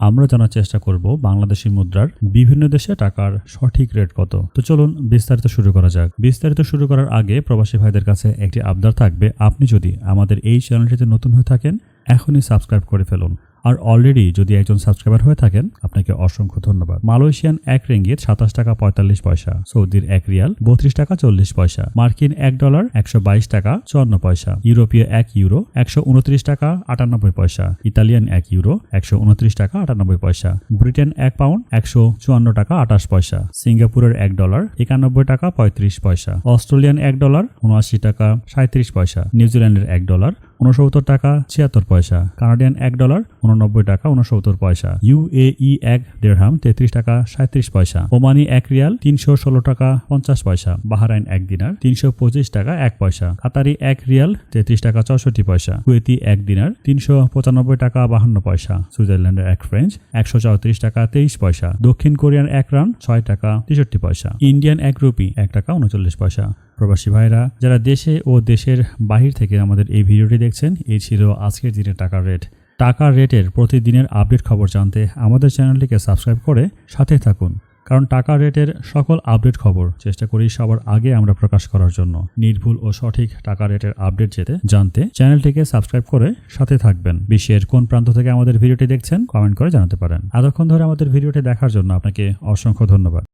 আমরা জানার চেষ্টা করব বাংলাদেশি মুদ্রার বিভিন্ন দেশে টাকার সঠিক রেট কত। তো চলুন বিস্তারিত শুরু করা যাক। বিস্তারিত শুরু করার আগে প্রবাসী ভাইদের কাছে একটি আবদার থাকবে। আপনি যদি আমাদের এই চ্যানেলটিতে নতুন হয়ে থাকেন, এখনই সাবস্ক্রাইব করে ফেলুন। আর অলরেডি যদি একজন সাবস্ক্রাইবার হয়ে থাকেন, আপনাকে অসংখ্য ধন্যবাদ। মালয়েশিয়ান এক রেঙ্গিত সাতাশ টাকা পঁয়তাল্লিশ পয়সা, সৌদির এক রিয়াল বত্রিশ টাকা চল্লিশ পয়সা, মার্কিন এক ডলার একশো বাইশ টাকা চুয়ান্ন পয়সা, ইউরোপীয় এক ইউরো একশো উনত্রিশ টাকা আটানব্বই পয়সা, ইতালিয়ান এক ইউরো একশো উনত্রিশ টাকা আটানব্বই পয়সা, ব্রিটেন এক পাউন্ড একশো চুয়ান্ন টাকা আটাশ পয়সা, সিঙ্গাপুরের এক ডলার একানব্বই টাকা পঁয়ত্রিশ পয়সা, অস্ট্রেলিয়ান এক ডলার উনআশি টাকা সাঁত্রিশ পয়সা, নিউজিল্যান্ডের এক ডলার উনসত্তর টাকা ছিয়াত্তর পয়সা। কানাডিয়ান এক ডলার উননব্বই টাকা উনসত্তর পয়সা। ইউএই এক দেড়হাম তেত্রিশ টাকা সাঁত্রিশ পয়সা। ওমানি এক রিয়াল তিনশো ষোলো টাকা পঞ্চাশ পয়সা। বাহারাইন এক দিনার তিনশো পঁচিশ টাকা এক পয়সা। কাতারি এক রিয়াল তেত্রিশ টাকা চৌষট্টি পয়সা। কুয়েতি এক দিনার তিনশো পঁচানব্বই টাকা বাহান্ন পয়সা। সুইজারল্যান্ডের এক ফ্রেঞ্চ একশো চৌত্রিশ টাকা তেইশ পয়সা। দক্ষিণ কোরিয়ান এক রান ছয় টাকা তেষট্টি পয়সা। ইন্ডিয়ান এক রুপি এক টাকা উনচল্লিশ পয়সা। প্রবাসী ভাইরা, যারা দেশে ও দেশের বাহির থেকে আমাদের এই ভিডিওটি দেখছেন, এই ছিল আজকের দিনের টাকার রেট। টাকার রেটের প্রতিদিনের আপডেট খবর জানতে আমাদের চ্যানেলটিকে সাবস্ক্রাইব করে সাথে থাকুন, কারণ টাকা রেটের সকল আপডেট খবর চেষ্টা করি সবার আগে আমরা প্রকাশ করার জন্য। নির্ভুল ও সঠিক টাকা রেটের আপডেট যেতে জানতে চ্যানেলটিকে সাবস্ক্রাইব করে সাথে থাকবেন। বিশ্বের কোন প্রান্ত থেকে আমাদের ভিডিওটি দেখছেন, কমেন্ট করে জানাতে পারেন। এতক্ষণ ধরে আমাদের ভিডিওটি দেখার জন্য আপনাকে অসংখ্য ধন্যবাদ।